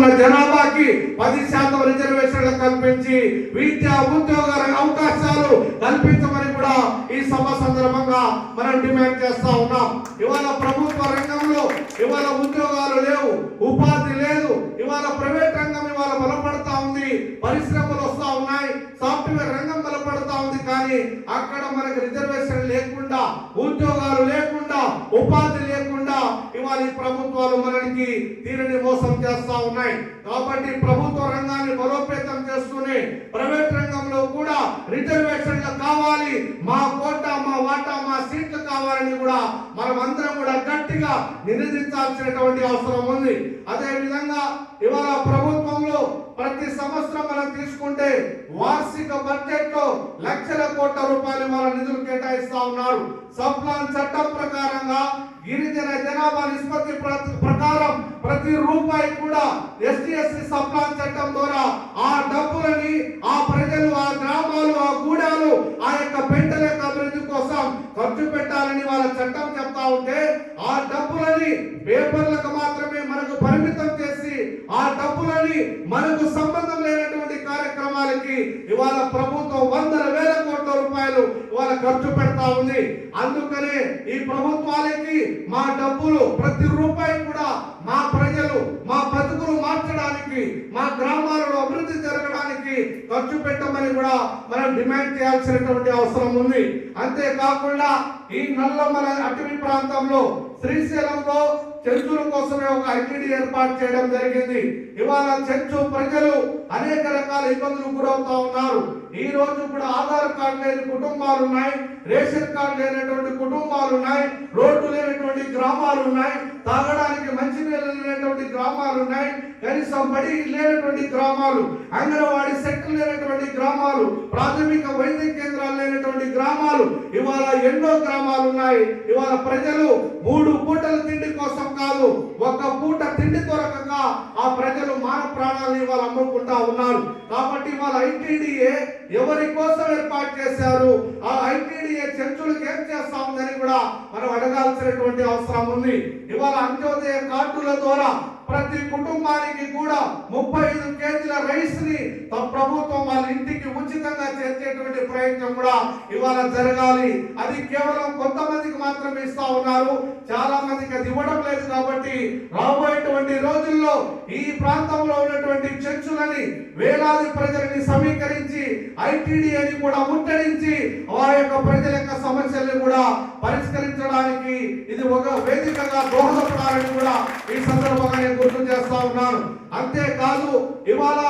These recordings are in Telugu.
ఉన్న జనాభాకి పది శాతం రిజర్వేషన్లు కల్పించి విద్యా ఉద్యోగ అవకాశాలు కల్పించమని కూడా ఈ సభ సందర్భంగా మనం డిమాండ్ చేస్తా ఉన్నాం. ఇవాళ ప్రభుత్వ రంగంలో ఇవాళ ఉద్యోగాలు లేవు ఉపాధి లేదు ఇవాళ ప్రైవేట్ రంగం ఇవాళ బలపడతా ఉంది పరిశ్రమలు వస్తా ఉన్నాయి సాఫ్ట్వేర్ రంగం బలపడతా ఉంది కానీ అక్కడ మనకు రిజర్వేషన్ లేకుండా ఉద్యోగాలు లేకుండా ఉపాధి ఇవాళ ఈ ప్రభుత్వాలు మనకి తీరని మోసం చేస్తా ఉన్నాయి. కాబట్టి ప్రభుత్వ రంగాన్ని బలోపేతం చేస్తూనే ప్రైవేట్ రంగంలో కూడా రిజర్వేషన్లు కావాలి. మా కోట మా వాటా మా సీట్లు కావాలని కూడా మనం అందరం కూడా గట్టిగా నినదించాల్సినటువంటి అవసరం ఉంది. అదే విధంగా ఇవాళ ప్రభుత్వంలో ప్రతి సంవత్సరం మనం తీసుకుంటే వార్షిక బడ్జెట్లో లక్షల కోట్ల రూపాయలు మన నిధులు కేటాయిస్తా ఉన్నారు. సప్లాన్ చట్టం ప్రకారంగా గిరిజన జనాభా నిష్పత్తి ప్రకారం ప్రతి రూపాయి కూడా ఎస్టీ ఎస్సీ సప్లాన్ చట్టం ద్వారా ఆ డబ్బులని ఆ ప్రజలు ఆ గ్రామాలు ఆ గూడాలు ఆ యొక్క పెంటల యొక్క అభివృద్ధి కోసం ఖర్చు పెట్టాలని వాళ్ళ చట్టం చెప్తా ఉంటే ఆ డబ్బులని పేపర్లకు మాత్రమే మనకు పరిమితం చేసి ఆ డబ్బులని మనకు సంబంధం లేనటువంటి కార్యక్రమాలకి ఇవాళ ప్రభుత్వం వందల వేల కోట్ల రూపాయలు ఇవాళ ఖర్చు పెడతా ఉంది. అందుకనే ఈ ప్రభుత్వాలకి మా డబ్బులు ప్రతి రూపాయి కూడా మా ప్రజలు మా బతుకులు మార్చడానికి మా గ్రామాలలో అభివృద్ధి జరగడానికి ఖర్చు పెట్టమని కూడా మనం డిమాండ్ చేయాల్సినటువంటి అవసరం ఉంది. అంతేకాకుండా ఈ నల్లమల అటవీ ప్రాంతంలో శ్రీశైలంలో చెంచుల కోసమే ఒక ఐటీడీ ఏర్పాటు చేయడం జరిగింది. ఇవాళ చెంచు ప్రజలు అనేక రకాల ఇబ్బందులు గురవుతా ఉన్నారు. ఈ రోజు కూడా ఆధార్ కార్డు లేని కుటుంబాలు ఉన్నాయి. రేషన్ కార్డు లేనటువంటి కుటుంబాలు ఉన్నాయి. రోడ్డు లేనటువంటి గ్రామాలు ఉన్నాయి. తాగడానికి మంచినీళ్ళు లేనటువంటి గ్రామాలు ఉన్నాయి. కనీసం బడి లేనటువంటి గ్రామాలు అంగన్వాడి సెక్టర్ లేనటువంటి గ్రామాలు ప్రాథమిక వైద్య కేంద్రాలు లేనటువంటి గ్రామాలు ఇవాళ ఎన్నో గ్రామాలు ఉన్నాయి. ఇవాళ ప్రజలు మూడు పూటల తిండి కోసం కాదు ఒక పూట తిండి దొరకక ఆ ప్రజలు మాన ప్రాణాలను ఇవాళ అమ్ముకుంటా ఉన్నారు. కాబట్టి ఇవాళ ఐటీడీఏ ఎవరి కోసం ఏర్పాటు చేశారు? ఆ ఐటీడీఏ చర్చలకు ఏం చేస్తా ఉందని కూడా మనం అడగాల్సినటువంటి అవసరం ఉంది. ఇవాళ అంత్యోదయ కార్డుల ద్వారా ప్రతి కుటుంబానికి కూడా ముప్పై ఐదు కేజీల రైస్ని తమ ప్రభుత్వం వాళ్ళ ఇంటికి ఉచితంగా చేర్చేటువంటి ప్రయత్నం కూడా ఇవాళ జరగాలి. అది కేవలం కొంతమందికి మాత్రమే ఇస్తా ఉన్నారు. చాలా మందికి అది ఇవ్వడం లేదు కాబట్టి రాబోయేటువంటి రోజుల్లో ఈ ప్రాంతంలో ఉన్నటువంటి చర్చులని వేలాది ప్రజలని సమీకరించి ఐటీడీ అని కూడా ముట్టడించి వారి యొక్క ప్రజల యొక్క సమస్యల్ని కూడా పరిష్కరించడానికి ఇది ఒక వేదికగా దోహదపడాలని కూడా ఈ సందర్భంగా నేను గుర్తు చేస్తా ఉన్నాను. అంతేకాదు ఇవాళ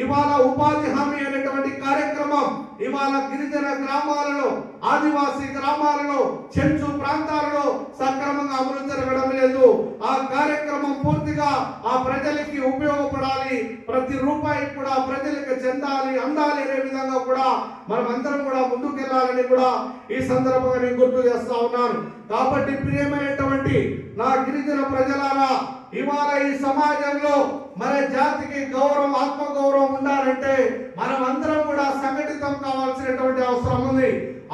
ఇవాళ ఉపాధి హామీ అనేటువంటి కార్యక్రమం ఇవాళ గిరిజన గ్రామాలలో ఆదివాసీ గ్రామాలలో చెంచు ప్రాంతాలలో సక్రమంగా అమలు జరగడం లేదు. ఆ కార్యక్రమం పూర్తిగా ఆ ప్రజలకి ఉపయోగపడాలి. ప్రతి రూపాయి కూడా ప్రజలకు చెందాలి అందాలి అనే విధంగా కూడా మనం అందరం కూడా ముందుకెళ్ళాలని కూడా ఈ సందర్భంగా నేను గుర్తు చేస్తా ఉన్నాను. కాబట్టి ప్రియమైనటువంటి నా గిరిజన ప్రజలారా ఇవాళ ఈ సమాజంలో మన జాతికి గౌరవం ఆత్మగౌరవం ఉండాలంటే మనం అందరం కూడా సంఘటితం కావాల్సినటువంటి అవసరం ఉంది.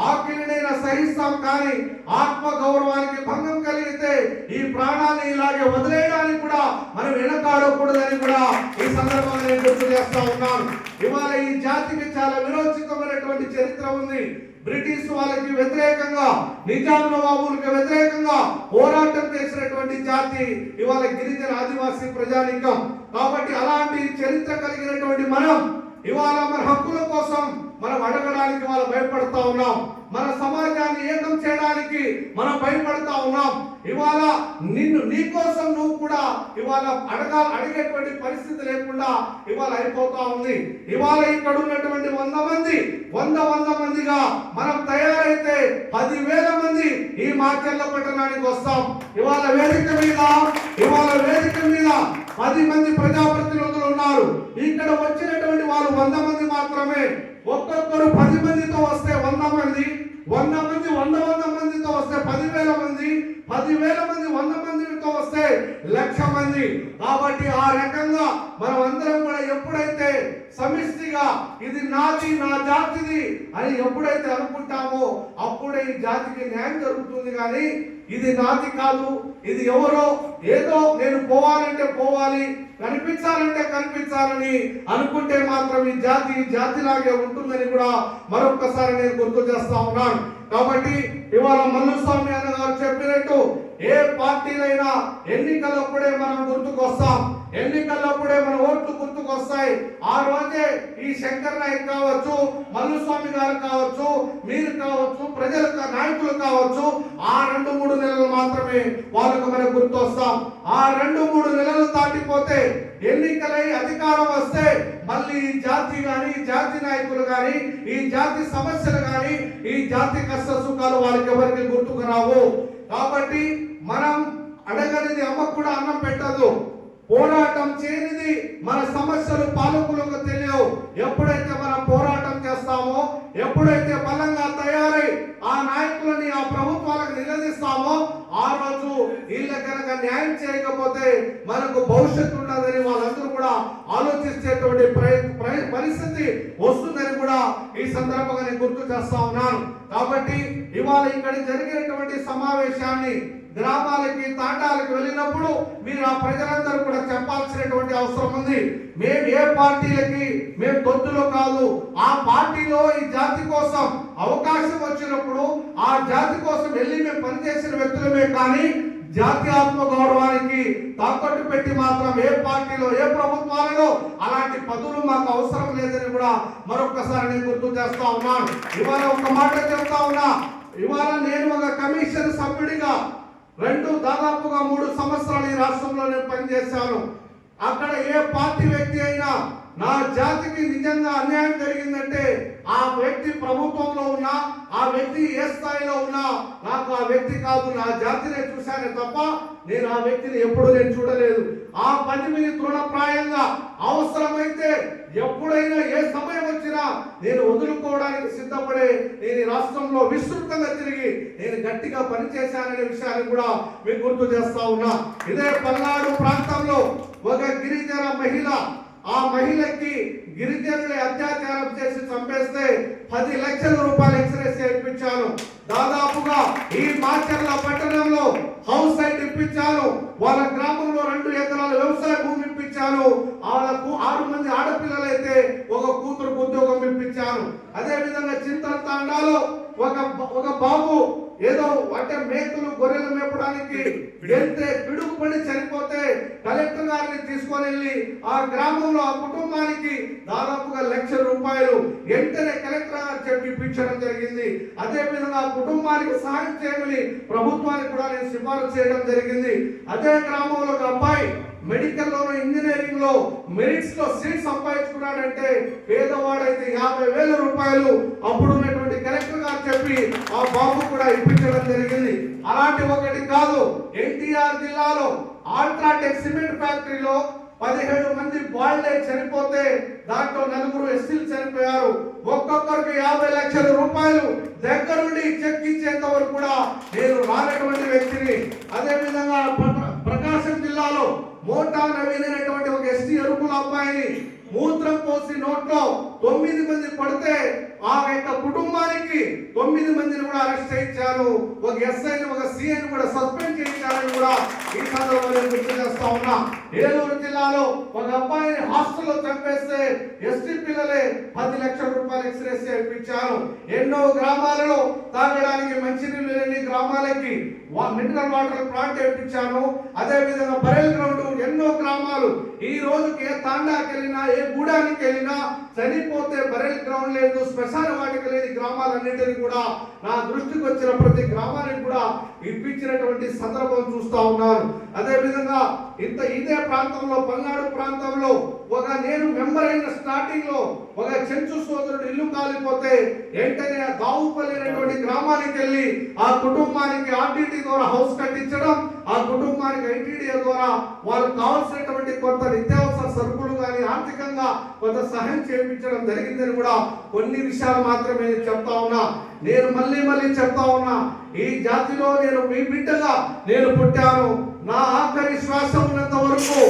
ఆకిలినైనా సహిస్తాం కానీ ఆత్మ గౌరవానికి భంగం కలిగితే ఈ ప్రాణాన్ని ఇలాగే వదిలేయడానికి కూడా మనం వెనకాడకూడదని కూడా ఈ సందర్భంగా నేను గుర్తు చేస్తా ఉన్నాను. ఇవాళ ఈ జాతికి చాలా విరోచితమైనటువంటి చరిత్ర ఉంది. బ్రిటిష్ వాళ్ళకి వ్యతిరేకంగా నిజాం నవాబులకు వ్యతిరేకంగా పోరాటం చేసినటువంటి జాతి ఇవాళ గిరిజన ఆదివాసీ ప్రజానికం. కాబట్టి అలాంటి చరిత్ర కలిగినటువంటి మనం ఇవాళ మన హక్కుల కోసం మనం అడగడానికి వాళ్ళు భయపడతా ఉన్నాం. మన సమాజాన్ని ఏకం చేయడానికి మనం భయపడతా ఉన్నాం. ఇవాళ నిన్ను నీ కోసం నువ్వు కూడా ఇవాళ అడగాలి అడిగేటువంటి పరిస్థితి లేకుండా ఇవాళ అయిపోతా ఉంది. ఇవాళ ఇక్కడ ఉన్నటువంటి వంద మంది వంద వంద మందిగా మనం తయారైతే పదివేల మంది ఈ మార్కెట్ల పట్టణానికి వస్తాం. ఇవాళ వేదిక మీద ఇవాళ వేదిక మీద పది మంది ప్రజాప్రతినిధులు ఉన్నారు. ఇక్కడ వచ్చినటువంటి వాళ్ళు వంద మంది మాత్రమే. ఒక్కొక్కరు పది మందితో వస్తే వంద మంది వంద మంది వంద వంద మందితో వస్తే పదివేల మంది పదివేల మంది వంద మందితో వస్తే లక్ష మంది. కాబట్టి ఆ రకంగా మనం అందరం కూడా ఎప్పుడైతే సమిష్టిగా ఇది నాది నా జాతిది అని ఎప్పుడైతే అనుకుంటామో అప్పుడే ఈ జాతికి న్యాయం జరుగుతుంది కానీ ఇది నాది కాదు ఇది ఎవరో ఏదో నేను పోవాలంటే పోవాలి కనిపించాలంటే కనిపించాలని అనుకుంటే మాత్రం ఈ జాతి జాతిలాగే ఉంటుందని కూడా మరొక్కసారి నేను గుర్తు చేస్తా ఉన్నాను. కాబట్టి ఇవాళ మల్లుస్వామి అన్న గారు చెప్పినట్టు ఏ పార్టీలైనా ఎన్నికలప్పుడే మనం గుర్తుకొస్తాం. ఎన్నికలప్పుడే మన ఓట్లు గుర్తుకొస్తాయి. ఆ రోజే ఈ శంకర్ నాయక్ కావచ్చు మల్లుస్వామి గారు కావచ్చు మీరు కావచ్చు ప్రజల నాయకులు కావచ్చు ఆ రెండు మూడు నెలలు మాత్రమే వాళ్ళకు మనకు గుర్తొస్తాం. ఆ రెండు మూడు నెలలు దాటిపోతే ఎన్నికలై అధికారం వస్తే మళ్ళీ ఈ జాతి గాని జాతి నాయకులు గాని ఈ జాతి సమస్యలు గాని ఈ జాతి కష్ట సుఖాలు వాళ్ళకి ఎవరికి గుర్తుకు రావు. కాబట్టి మనం అడగనిది అమ్మకు కూడా అన్నం పెట్టదు. పోరాటం చేయనిది మన సమస్యలు పాలకులకు తెలియవు. ఎప్పుడైతే మనం పోరాటం చేస్తామో ఎప్పుడైతే బలంగా తయారై ఆ నాయకులని ఆ ప్రభుత్వాలకు నిలదీస్తామో ఆ రోజు వీళ్ళ కనుక న్యాయం చేయకపోతే మనకు భవిష్యత్తు ఉండదని వాళ్ళందరూ కూడా ఆలోచించేటువంటి పరిస్థితి వస్తుందని కూడా ఈ సందర్భంగా నేను గుర్తు చేస్తా ఉన్నాను. కాబట్టి ఇవాళ ఇక్కడ జరిగేటువంటి సమావేశాన్ని గ్రామాలకి తాండాలకు వెళ్ళినప్పుడు మీరు ఆ ప్రజలందరూ కూడా చెప్పాల్సినటువంటి అవసరం ఉంది. మేము ఏ పార్టీలకి మేము తొత్తులో కాదు. ఆ పార్టీలో ఈ జాతి కోసం అవకాశం వచ్చినప్పుడు ఆ జాతి కోసం వెళ్ళి మేము పనిచేసిన వ్యక్తులమే కానీ జాతి ఆత్మ గౌరవానికి తాకట్టు పెట్టి మాత్రం ఏ పార్టీలో ఏ ప్రభుత్వాలలో అలాంటి పదవులు మాకు అవసరం లేదని కూడా మరొకసారి నేను గుర్తు చేస్తా ఉన్నాను. ఇవాళ ఒక మాట చెప్తా ఉన్నా. ఇవాళ నేను ఒక కమిషన్ సభ్యుడిగా రెండు దాదాపుగా మూడు సంవత్సరాలు ఈ రాష్ట్రంలో నేను పనిచేశాను అక్కడ ఏ పార్టీ వ్యక్తి అయినా నా జాతికి నిజంగా అన్యాయం జరిగిందంటే ఆ వ్యక్తి ప్రభుత్వంలో ఉన్నా ఆ వ్యక్తి ఏ స్థాయిలో ఉన్నా నాకు ఆ వ్యక్తి కాదు నా జాతినే చూశానే తప్ప నేను ఆ వ్యక్తిని ఎప్పుడు నేను చూడలేదు. ఆ పని మీద తృణప్రాయంగా అవసరమైతే ఎప్పుడైనా ఏ సమయం వచ్చినా నేను వదులుకోవడానికి సిద్ధపడే నేను ఈ రాష్ట్రంలో విస్తృతంగా తిరిగి నేను గట్టిగా పనిచేశాననే విషయాన్ని కూడా మీకు గుర్తు చేస్తా ఉన్నా. ఇదే పల్నాడు ప్రాంతంలో ఒక గిరిజన మహిళ ఆ మహిళకి గిరిజనులే అత్యాచారం చేసి చంపేస్తే పది లక్షల రూపాయలు ఎక్స్రేస్ చేయించాను. దాదాపుగా ఈ మాచర్ల పట్టణంలో హౌస్ సైట్ ఇప్పించాను. వాళ్ళ గ్రామంలో రెండు ఎకరాల వ్యవసాయ భూమి ఇప్పించాను. వాళ్ళకు ఆరు మంది ఆడపిల్లలైతే ఒక కూతురు ఉద్యోగం ఇప్పించాను. అదే విధంగా చింతల తాండాలో ఒక ఒక బాబు ఏదో అంటే మేకలు గొర్రెలు మేపడానికి వెళ్తే పిడుగుపడి చనిపోతే కలెక్టర్ గారిని తీసుకొని వెళ్ళి ఆ గ్రామంలో ఆ కుటుంబానికి దాదాపుగా లక్ష రూపాయలు వెంటనే కలెక్టర్ గారు చెప్పి ఇప్పించడం జరిగింది. అదే విధంగా ఆ కుటుంబానికి సహాయం చేయమని ప్రభుత్వానికి కూడా నేను సిఫారసు చేయడం జరిగింది. అదే గ్రామంలో మెడికల్లోనో ఇంజనీరింగ్లో మెరిట్స్లో సీట్ సంపాదించుకున్నాడంటే పేదవాడైతే యాభై వేల రూపాయలు. అప్పుడు ఉన్నటువంటి కలెక్టర్ గారు చెప్పి ఆ బాబు కూడా ఇప్పించడం జరిగింది. అలాంటి ఒకటి కాదు. ఎన్టీఆర్ జిల్లాలో ఆల్ట్రాటెక్ సిమెంట్ ఫ్యాక్టరీలో పదిహేడు మంది బాయిల్డ్ చనిపోతే దాంట్లో నలుగురు ఎస్సీలు చనిపోయారు. ఒక్కొక్కరికి యాభై లక్షల రూపాయలు దగ్గరుండి చెక్ ఇచ్చేంత వరకు కూడా నేను రానటువంటి వ్యక్తిని. అదే విధంగా ప్రకాశం జిల్లాలో మోటా నవీన్ అనేటువంటి ఒక ఎస్టీ అరుకుల అబ్బాయిని మూత్రం పోసి నోట్లో తొమ్మిది మంది పడితే ఆ యొక్క కుటుంబానికి తొమ్మిది మందిని కూడా అరెస్ట్ చేయించారు. ఒక ఎస్ఐని ఒక సిఐని కూడా సస్పెండ్ చేయించారని కూడా ఈ సందర్భంలో గుర్తు చేస్తా ఉన్నా. ఏలూరు జిల్లాలో ఒక అబ్బాయి హాస్టల్లో చంపేస్తే ఎస్టీ పిల్లలే పది లక్షల రూపాయలు ఎక్స్రేస్ చేయించారు. ఎన్నో గ్రామాలలో తాగడానికి మంచినీళ్ళు లేని గ్రామాలకి మినరల్ వాటర్ ప్లాంట్ వేయించాను. అదే విధంగా బరెల్ గ్రౌండ్ ఎన్నో గ్రామాలు. ఈ రోజుకి ఏ తాండాకి వెళ్ళినా ఏ గూడానికి వెళ్ళినా చనిపోతే బరెల్ గ్రౌండ్ లేదు శ్మశాన వాటికి లేని గ్రామాలన్నింటినీ కూడా నా దృష్టికి వచ్చిన ప్రతి గ్రామానికి కూడా ఇప్పించినటువంటి సందర్భం చూస్తా ఉన్నారు అదే విధంగా ఇంత ఇదే ప్రాంతంలో పల్నాడు ప్రాంతంలో ఒక నేను మెంబర్ అయిన స్టార్టింగ్లో ఒక చెంచు సోదరుడు ఇల్లు కాలిపోతే వెంటనే ఆ దావుపల్లి అనేటువంటి గ్రామానికి వెళ్ళి ఆ కుటుంబానికి ఆర్టీటీ ద్వారా హౌస్ కట్టించడం ఆ కుటుంబానికి ఐటీడీ ద్వారా వాళ్ళకి కావాల్సినటువంటి కొంత నిత్యావసర సరుకులు కానీ ఆర్థికంగా కొంత సహాయం చేయించడం జరిగిందని కూడా కొన్ని విషయాలు మాత్రమే నేను చెప్తా ఉన్నా. నేను మళ్ళీ మళ్ళీ చెప్తా ఉన్నా. ఈ జాతిలో నేను మీ బిడ్డగా నేను పుట్టాను. నా ఆఖరి శ్వాస ఉన్నంత వరకు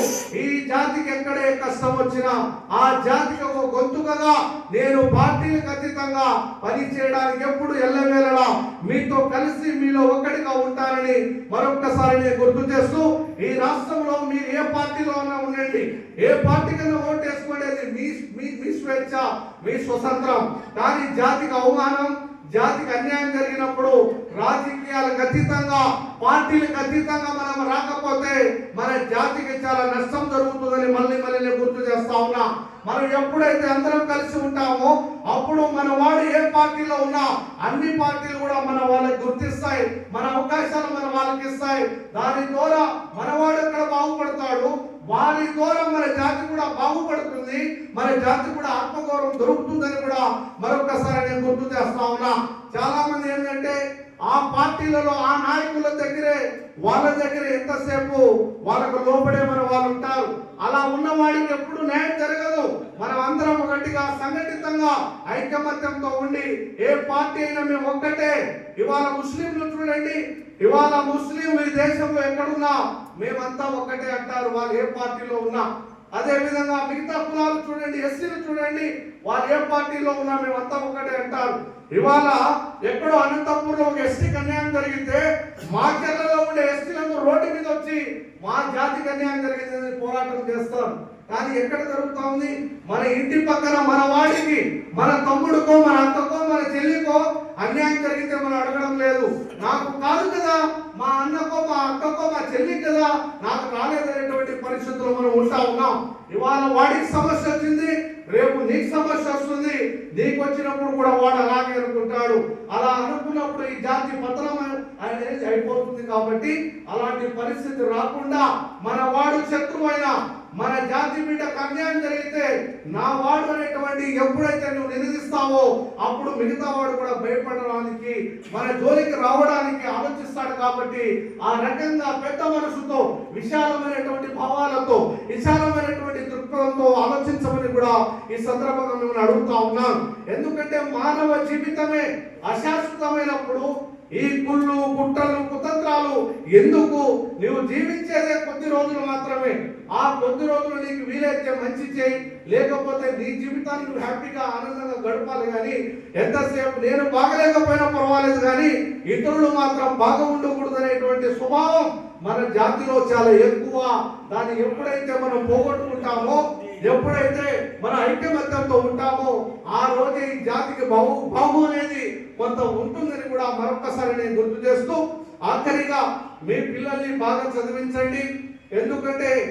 ఈ జాతికి ఎక్కడే కష్టం వచ్చినా ఆ జాతికి ఒక గొంతుకగా నేను పార్టీలకు అతీతంగా పనిచేయడానికి ఎప్పుడు ఎల్లవేళలా మీతో కలిసి మీలో ఒక్కడిగా ఉంటానని మరొక్కసారి నేను గుర్తు చేస్తూ ఈ రాష్ట్రంలో మీరు ఏ పార్టీలో ఉన్నా ఉండండి. ఏ పార్టీ కన్నా ఓటు వేసుకునేది మీ మీ మీ స్వేచ్ఛ మీ స్వతంత్రం. కానీ జాతికి అవమానం జాతికి అన్యాయం జరిగినప్పుడు రాజకీయాలకు అతీతంగా పార్టీలకు అతీతంగా మనం రాకపోతే మన జాతికి చాలా నష్టం జరుగుతుందని మళ్ళీ మళ్ళీ నేను గుర్తు చేస్తా ఉన్నా. మనం ఎప్పుడైతే అందరం కలిసి ఉంటామో అప్పుడు మన వాడు ఏ పార్టీలో ఉన్నా అన్ని పార్టీలు కూడా మన వాళ్ళకి గుర్తిస్తాయి మన అవకాశాలు మన వాళ్ళకి ఇస్తాయి. దాని ద్వారా మనవాడు ఎక్కడ బాగుపడతాడు? వారి ద్వారా మన జాతి కూడా బాగుపడుతుంది. మన జాతి కూడా ఆత్మగౌరవం దొరుకుతుందని కూడా మరొకసారి నేను గుర్తు చేస్తా ఉన్నా. చాలా మంది ఏంటంటే ఆ పార్టీలలో ఆ నాయకుల దగ్గరే వాళ్ళ దగ్గర ఎంతసేపు వాళ్ళకు లోపడే మన వాళ్ళు ఉంటారు. అలా ఉన్న వాడికి ఎప్పుడు న్యాయం జరగదు. మనం అందరం ఒకటిగా సంఘటితంగా ఐకమత్యంతో ఉండి ఏ పార్టీ అయినా మేము ఒక్కటే. ఇవాళ ముస్లింలు చూడండి ఇవాళ ముస్లిం ఈ దేశంలో ఎక్కడున్నా మేమంతా ఒక్కటే అంటారు వాళ్ళు ఏ పార్టీలో ఉన్నా. అదే విధంగా మిగతా కులాలు చూడండి ఎస్సీలు చూడండి వారు ఏ పార్టీలో ఉన్నా మేమంతా ఒకటే అంటారు. ఇవాళ ఎక్కడో అనంతపూర్లో ఒక ఎస్టీకి కన్యాయం జరిగితే మా చెల్లలో ఉండే ఎస్టీలందరూ రోడ్డు మీద వచ్చి మా జాతికి అన్యాయం జరిగిందని పోరాటం చేస్తాం. కానీ ఎక్కడ జరుగుతా ఉంది? మన ఇంటి పక్కన మన వాడికి మన తమ్ముడుకో మన అక్కకో మన చెల్లికో అన్యాయం జరిగితే మనం అడగడం లేదు. నాకు కాదు కదా మా అన్నకో మా అక్కకో మా చెల్లికి కదా నాకు రాలేదనేటువంటి పరిస్థితుల్లో మనం ఉంటా ఉన్నాం. ఇవాళ వాడికి సమస్య వచ్చింది రేపు నీకు సమస్య వస్తుంది. నీకు వచ్చినప్పుడు కూడా వాడు అలాగే అనుకుంటాడు. అలా అనుకున్నప్పుడు ఈ జాతి పతనం అనేది అయిపోతుంది కాబట్టి అలాంటి పరిస్థితి రాకుండా మన వాడు శత్రువైన మన జాతి బిడ్డకు అన్యాయం జరిగితే నా వాడు అనేటువంటి ఎప్పుడైతే నువ్వు నిలదీస్తావో అప్పుడు మిగతా వాడు కూడా భయపడడానికి మన జోలికి రావడానికి ఆలోచిస్తాడు కాబట్టి ఆ రకంగా పెద్ద మనసుతో విశాలమైనటువంటి భావాలతో విశాలమైనటువంటి దృక్పథంతో ఆలోచించమని కూడా ఈ సందర్భంగా మిమ్మల్ని అడుగుతా ఉన్నాను. ఎందుకంటే మానవ జీవితమే అశాశ్వతమైనప్పుడు ఈ కుళ్ళు కుట్రలు కుతంత్రాలు ఎందుకు? నువ్వు జీవించేదే కొద్ది రోజులు మాత్రమే. ఆ కొద్ది రోజులు నీకు వీలైతే మంచి చేయి. లేకపోతే నీ జీవితాన్ని నువ్వు హ్యాపీగా ఆనందంగా గడపాలి కానీ ఎంతసేపు నేను బాగలేకపోయినా పర్వాలేదు కానీ ఇతరులు మాత్రం బాగా ఉండకూడదు అనేటువంటి స్వభావం మన జాతిలో చాలా ఎక్కువ. దాన్ని ఎప్పుడైతే మనం పోగొట్టుకుంటామో ఎప్పుడైతే మన ఐక్యమత్యంతో ఉంటామో ఆ రోజే ఈ జాతికి బహు బాగు అనేది కొంత ఉంటుందని కూడా మరొకసారి నేను గుర్తు చేస్తూ ఆఖరిగా మీ పిల్లల్ని బాగా చదివించండి. ఎందుకంటే